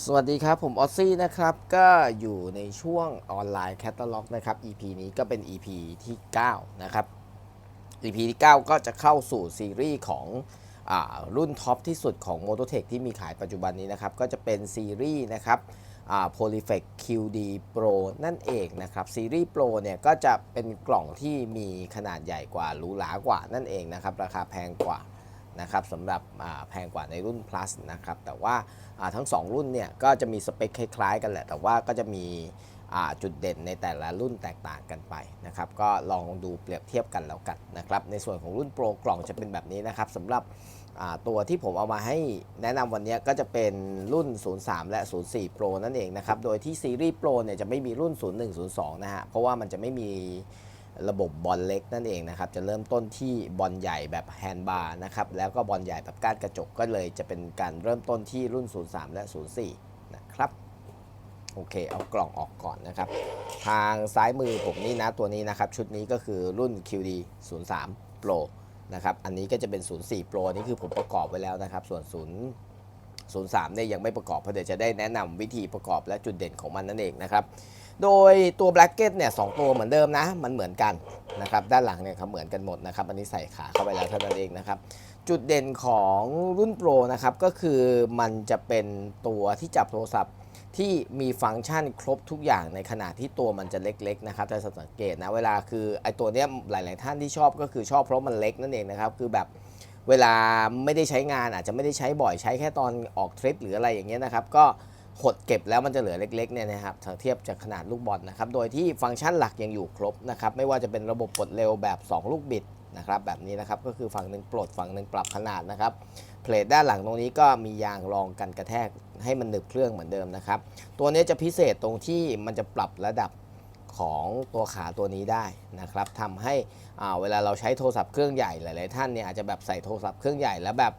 สวัสดีครับ ผมออซซี่นะครับ ก็อยู่ในช่วงออนไลน์แคตตาล็อกนะครับ EP นี้ก็เป็น EP ที่ 9 นะครับ EP ที่ 9 ก็จะเข้าสู่ซีรีส์ของอรุ่นท็อปที่สุดของ m o t o t e c h ที่มีขายปัจจุบันนี้นะครับ ก็จะเป็นซีรีส์นะครับ Polyflex QD Pro นั่นเองนะครับ ซีรีส์ Pro เนี่ยก็จะเป็นกล่องที่มีขนาดใหญ่กว่าหรูหรากว่านั่นเองนะครับ ราคาแพงกว่า นะครับสำหรับแพงกว่าในรุ่น plus นะครับแต่ว่าทั้ง 2 รุ่นเนี่ยก็จะมีสเปคคล้ายๆ กันแหละ แต่ว่าก็จะมีจุดเด่นในแต่ละรุ่นแตกต่างกันไปนะครับก็ลองดูเปรียบเทียบกันแล้วกันนะครับในส่วนของรุ่น Pro กล่องจะเป็นแบบนี้นะครับสำหรับตัวที่ผมเอามาให้แนะนำวันนี้ก็จะเป็นรุ่น 03 และ 04 Pro นั่นเองนะครับ โดยที่ซีรีส์ Pro เนี่ยจะไม่มีรุ่น 01 02 นะฮะ เพราะว่ามันจะไม่มี ระบบบอลเล็กนั่นเองนะครับ จะเริ่มต้นที่บอลใหญ่แบบแฮนด์บาร์นะครับ แล้วก็บอลใหญ่แบบก้านกระจกก็เลยจะเป็นการเริ่มต้นที่รุ่น 03 และ 04 นะครับ โอเค เอากล่องออกก่อนนะครับ ทางซ้ายมือผมนี่นะ ตัวนี้นะครับ ชุดนี้ก็คือรุ่น QD 03 Pro นะครับ อันนี้ก็จะเป็น 04 Pro นี่คือผมประกอบไว้แล้วนะครับ ส่วน 0 03 เนี่ยยังไม่ประกอบเพราะเดี๋ยวจะได้แนะนำวิธีประกอบและจุดเด่นของมันนั่นเองนะครับ โดยตัวแบล็กเก็ตเนี่ยสองตัวเหมือนเดิมนะ มันเหมือนกันนะครับด้านหลังเนี่ยเขาเหมือนกันหมดนะครับอันนี้ใส่ขาเข้าไปแล้วเท่านั้นเองนะครับจุดเด่นของรุ่นโปรนะครับก็คือมันจะเป็นตัวที่จับโทรศัพท์ที่มีฟังก์ชันครบทุกอย่างในขณะที่ตัวมันจะเล็กๆนะครับแต่สังเกตนะเวลาคือไอตัวเนี้ยหลาย ๆ ท่านที่ชอบก็คือชอบเพราะมันเล็กนั่นเองนะครับคือแบบเวลาไม่ได้ใช้งานอาจจะไม่ได้ใช้บ่อยใช้แค่ตอนออกทริปหรืออะไรอย่างเงี้ยนะครับก็ หดเก็บแล้วมันจะเหลือเล็กๆเนี่ยนะครับถ้าเทียบจากขนาดลูกบอลนะครับ โดยที่ฟังก์ชันหลักยังอยู่ครบนะครับ ไม่ว่าจะเป็นระบบปลดเร็วแบบ 2 ลูกบิดนะครับ แบบนี้นะครับ ก็คือฝั่งหนึ่งปลดฝั่งหนึ่งปรับขนาดนะครับ เพลทด้านหลังตรงนี้ก็มียางรองกันกระแทกให้มันหนึบเครื่องเหมือนเดิมนะครับ ตัวนี้จะพิเศษตรงที่มันจะปรับระดับของตัวขาตัวนี้ได้นะครับทำให้เวลาเราใช้โทรศัพท์เครื่องใหญ่หลาย ๆ ท่านเนี่ยอาจจะแบบใส่โทรศัพท์เครื่องใหญ่แล้วแบบ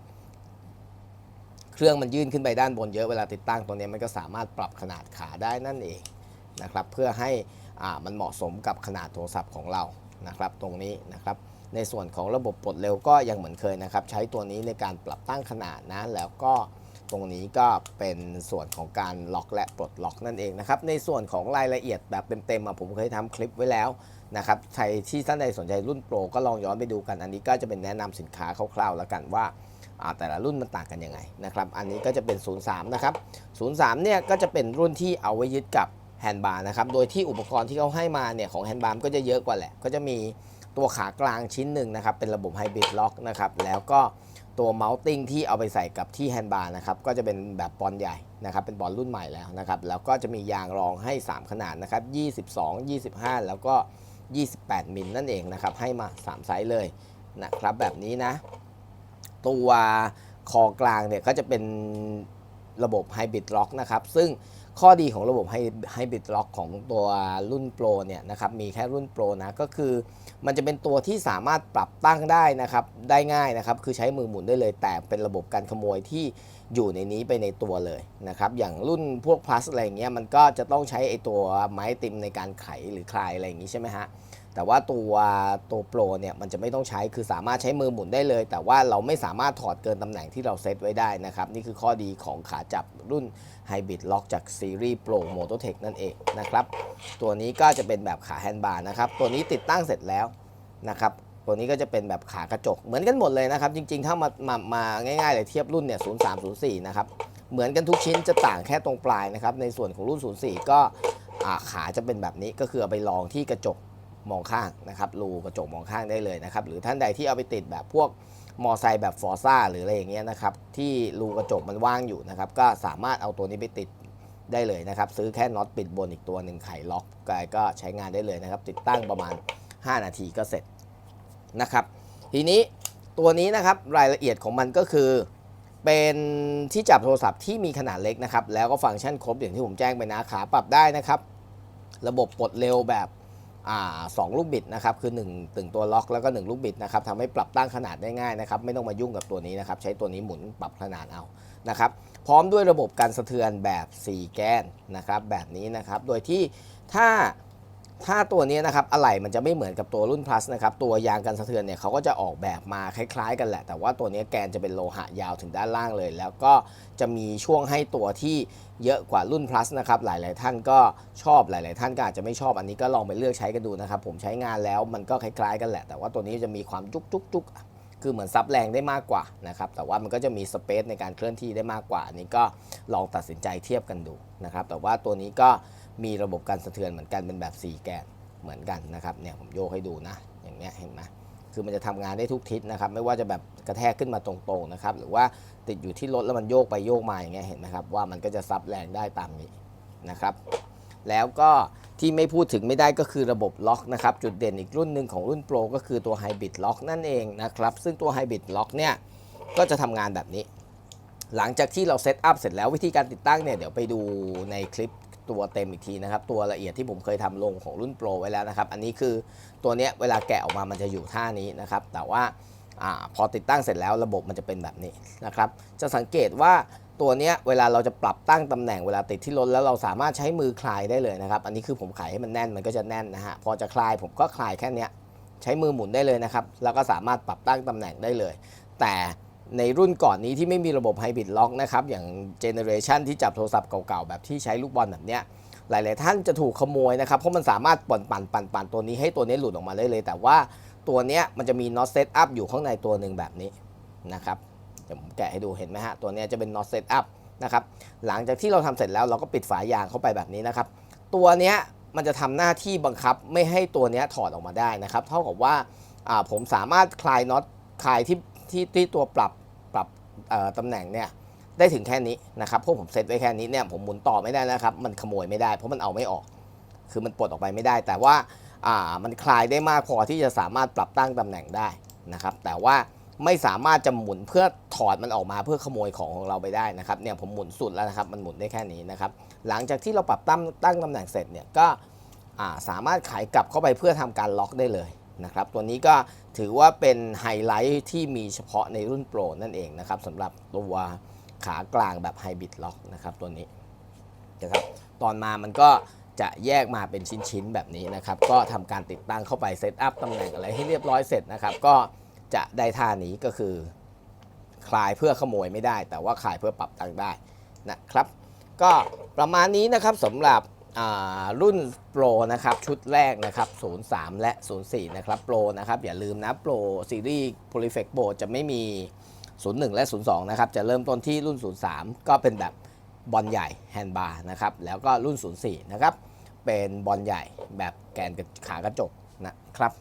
เครื่องมันยื่นขึ้นไปด้านบนเยอะเวลาติดตั้งตัวนี้มันก็สามารถปรับขนาดขาได้นั่นเองนะครับเพื่อให้มันเหมาะสมกับขนาดโทรศัพท์ของเรานะครับตรงนี้นะครับในส่วนของระบบปลดเร็วก็ยังเหมือนเคยนะครับใช้ตัวนี้ในการปรับตั้งขนาดนะแล้วก็ตรงนี้ก็เป็นส่วนของการล็อกและปลดล็อกนั่นเองนะครับในส่วนของรายละเอียดแบบเต็มๆผมเคยทำคลิปไว้แล้วนะครับใครที่ท่านใดสนใจรุ่นโปรก็ลองย้อนไปดูกัน อันนี้ก็จะเป็นแนะนำสินค้าคร่าวๆแล้วกันว่า แต่ละรุ่นมันต่างกันยังไงนะครับ อันนี้ก็จะเป็น 03 นะครับ 03 เนี่ยก็จะเป็นรุ่นที่เอาไว้ยึดกับแฮนด์บาร์นะครับ โดยที่อุปกรณ์ที่เขาให้มาเนี่ยของแฮนด์บาร์ก็จะเยอะกว่าแหละ ก็จะมีตัวขากลางชิ้นหนึ่งนะครับ เป็นระบบไฮบริดล็อกนะครับ แล้วก็ตัวเมาส์ติ้งที่เอาไปใส่กับที่แฮนด์บาร์นะครับ ก็จะเป็นแบบบอลใหญ่นะครับ เป็นบอลรุ่นใหม่แล้วนะครับ แล้วก็จะมียางรองให้ 3 ขนาดนะครับ 22 25 แล้วก็ 28 มิลนั่นเองนะครับ ให้มา 3 ไซส์เลยนะครับแบบนี้นะ ตัวคอกลางเนี่ยก็จะเป็นระบบไฮบริดล็อกนะครับซึ่งข้อดีของระบบไฮบริดล็อกของตัวรุ่นโปรเนี่ยนะครับมีแค่รุ่นโปรนะก็คือมันจะเป็นตัวที่สามารถปรับตั้งได้นะครับได้ง่ายนะครับคือใช้มือหมุนได้เลย แต่เป็นระบบการขโมยที่อยู่ในนี้ไปในตัวเลยนะครับอย่างรุ่นพวก plus อะไรเงี้ยมันก็จะต้องใช้ไอตัวไม้ติมในการไขหรือคลายอะไรอย่างงี้ใช่ไหมฮะ แต่ว่าตัวตัวโปรเนี่ยมันจะไม่ต้องใช้คือสามารถใช้มือหมุนได้เลย แต่ว่าเราไม่สามารถถอดเกินตำแหน่งที่เราเซตไว้ได้นะครับ นี่คือข้อดีของขาจับรุ่น Hybrid Lock จากซีรีส์ Pro Mototech นั่นเองนะครับ ตัวนี้ก็จะเป็นแบบขาแฮนด์บาร์นะครับ ตัวนี้ติดตั้งเสร็จแล้วนะครับ ตัวนี้ก็จะเป็นแบบขากระจกเหมือนกันหมดเลยนะครับ จริงๆ ถ้ามามามาง่ายๆเลยเทียบรุ่นเนี่ย03 04 นะครับ เหมือนกันทุกชิ้นจะต่างแค่ตรงปลายนะครับ ในส่วนของรุ่น 04 ก็อ่าขาจะเป็นแบบนี้ก็คือเอาไปลองที่กระจก มองข้างนะครับรูกระจกมองข้างได้เลยนะครับหรือท่านใดที่เอาไปติดแบบพวกมอไซค์แบบฟอร์ซ่าหรืออะไรอย่างเงี้ยนะครับที่รูกระจกมันว่างอยู่นะครับก็สามารถเอาตัวนี้ไปติดได้เลยนะครับซื้อแค่น็อตปิดบนอีกตัวหนึ่งไขล็อกกายก็ใช้งานได้เลยนะครับ ติดตั้งประมาณ 5 นาทีก็เสร็จนะครับทีนี้ตัวนี้นะครับรายละเอียดของมันก็คือ เป็นที่จับโทรศัพท์ที่มีขนาดเล็กนะครับแล้วก็ฟังก์ชันครบอย่างที่ผมแจ้งไปนะขาปรับได้นะครับ ระบบปลดเร็วแบบ สองลูกบิดนะครับคือ1ตึงตัวล็อกแล้วก็ 1 ลูกบิดนะครับทำให้ปรับตั้งขนาดได้ง่ายนะครับไม่ต้องมายุ่งกับตัวนี้นะครับใช้ตัวนี้หมุนปรับขนาดเอานะครับพร้อมด้วยระบบการสะเทือนแบบ 4 แกนนะครับแบบนี้นะครับโดยที่ถ้า ถ้าตัวนี้นะครับอะไหล่มันจะไม่เหมือนกับตัวรุ่น plus นะครับตัวยางกันสะเทือนเนี่ยเขาก็จะออกแบบมาคล้าย ๆ กันแหละ แต่ว่าตัวนี้แกนจะเป็นโลหะยาวถึงด้านล่างเลย แล้วก็จะมีช่วงให้ตัวที่เยอะกว่ารุ่น plus นะครับหลายๆ ท่านก็ชอบหลาย ๆ ท่านก็อาจจะไม่ชอบอันนี้ก็ลองไปเลือกใช้กันดูนะครับผมใช้งานแล้วมันก็คล้ายๆ กันแหละ แต่ว่าตัวนี้จะมีความจุกจุกจุกคือเหมือนซับแรงได้มากกว่านะครับแต่ว่ามันก็จะมีสเปซในการเคลื่อนที่ได้มากกว่าอันนี้ก็ลองตัดสินใจเทียบกันดูนะครับแต่ว่าตัวนี้ก็ มีระบบการสะเทือนเหมือนกันเป็นแบบ 4 แกนเหมือนกันนะครับเนี่ยผมโยกให้ดูนะ อย่างเนี้ยเห็นไหมคือมันจะทำงานได้ทุกทิศนะครับ ไม่ว่าจะแบบกระแทกขึ้นมาตรงๆนะครับ หรือว่าติดอยู่ที่รถแล้วมันโยกไปโยกมาอย่างเงี้ยเห็นไหมครับว่ามันก็จะซับแรงได้ตามนี้นะครับ แล้วก็ที่ไม่พูดถึงไม่ได้ก็คือระบบล็อกนะครับ จุดเด่นอีกรุ่นหนึ่งของรุ่นโปรก็คือตัว Hybrid Lock นั่นเองนะครับ ซึ่งตัว Hybrid Lock เนี่ยก็จะทำงานแบบนี้ หลังจากที่เราเซตอัพเสร็จแล้ววิธีการติดตั้งเนี่ยเดี๋ยวไปดูในคลิป ตัวเต็มอีกทีนะครับ ตัวละเอียดที่ผมเคยทำลงของรุ่นโปรไว้แล้วนะครับ อันนี้คือตัวเนี้ยเวลาแกะออกมามันจะอยู่ท่านี้นะครับ แต่ว่าอพอติดตั้งเสร็จแล้วระบบมันจะเป็นแบบนี้นะครับ จะสังเกตว่าตัวเนี้ยเวลาเราจะปรับตั้งตำแหน่งเวลาติดที่รถแล้วเราสามารถใช้มือคลายได้เลยนะครับ อันนี้คือผมขายให้มันแน่นมันก็จะแน่นนะฮะ พอจะคลายผมก็คลายแค่เนี้ยใช้มือหมุนได้เลยนะครับ แล้วก็สามารถปรับตั้งตำแหน่งได้เลย แต่ ในรุ่นก่อนนี้ที่ไม่มีระบบไฮบริดล็อกนะครับอย่างเจเนอเรชันที่จับโทรศัพท์เก่าๆ แบบที่ใช้ลูกบอลแบบเนี้ยหลาย ๆ ท่านจะถูกขโมยนะครับ เพราะมันสามารถปั่นปั่นปั่นปั่นตัวนี้ให้ตัวนี้หลุดออกมาได้เลย แต่ว่าตัวเนี้ยมันจะมีน็อตเซตอัพอยู่ข้างในตัวหนึ่งแบบนี้นะครับเดี๋ยวผมแกะให้ดูเห็นไหมฮะตัวเนี้ยจะเป็นน็อตเซตอัพนะครับหลังจากที่เราทำเสร็จแล้วเราก็ปิดฝายางเข้าไปแบบนี้นะครับ ตัวเนี้ยมันจะทำหน้าที่บังคับไม่ให้ตัวเนี้ยถอดออกมาได้นะครับ เท่ากับว่าผมสามารถคลายน็อตคลายที่ ที่ที่ตัวปรับปรับตำแหน่งเนี่ยได้ถึงแค่นี้นะครับเพราะผมเซตไว้แค่นี้เนี่ยผมหมุนต่อไม่ได้นะครับ มันขโมยไม่ได้ เพราะมันเอาไม่ออก คือมันปลดออกไปไม่ได้ แต่ว่าอ่ามันคลายได้มากพอที่จะสามารถปรับตั้งตำแหน่งได้นะครับ แต่ว่าไม่สามารถจะหมุนเพื่อถอดมันออกมาเพื่อขโมยของของเราไปได้นะครับเนี่ยผมหมุนสุดแล้วนะครับมันหมุนได้แค่นี้นะครับหลังจากที่เราปรับตั้งตั้งตำแหน่งเสร็จเนี่ยก็สามารถขายกลับเข้าไปเพื่อทำการล็อกได้เลย นะครับ ตัวนี้ก็ถือว่าเป็นไฮไลท์ที่มีเฉพาะในรุ่นโปรนั่นเองนะครับสำหรับตัวขากลางแบบไฮบริดล็อกนะครับตัวนี้นะครับตอนมามันก็จะแยกมาเป็นชิ้นๆแบบนี้นะครับ ก็ทำการติดตั้งเข้าไปเซตอัพตำแหน่งอะไรให้เรียบร้อยเสร็จนะครับ ก็จะได้ท่านี้ก็คือ คลายเพื่อขโมยไม่ได้ แต่ว่าคลายเพื่อปรับตั้งได้นะครับ ก็ประมาณนี้นะครับสำหรับ รุ่นโปรนะครับชุดแรกนะครับ 03 และ 04 นะครับโปรนะครับ อย่าลืมนะโปรซีรีส์ Polyflex Pro จะไม่มี 01 และ 02 นะครับ จะเริ่มต้นที่รุ่น 03 ก็เป็นแบบบอลใหญ่แฮนด์บาร์นะครับ แล้วก็รุ่น 04 นะครับ เป็นบอลใหญ่แบบแกนขากระจกนะครับ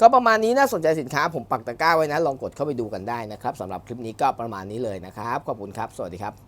ก็ประมาณนี้น่าสนใจสินค้าผมปักตะกร้าไว้นะ ลองกดเข้าไปดูกันได้นะครับสำหรับคลิปนี้ก็ประมาณนี้เลยนะครับ ขอบคุณครับ สวัสดีครับ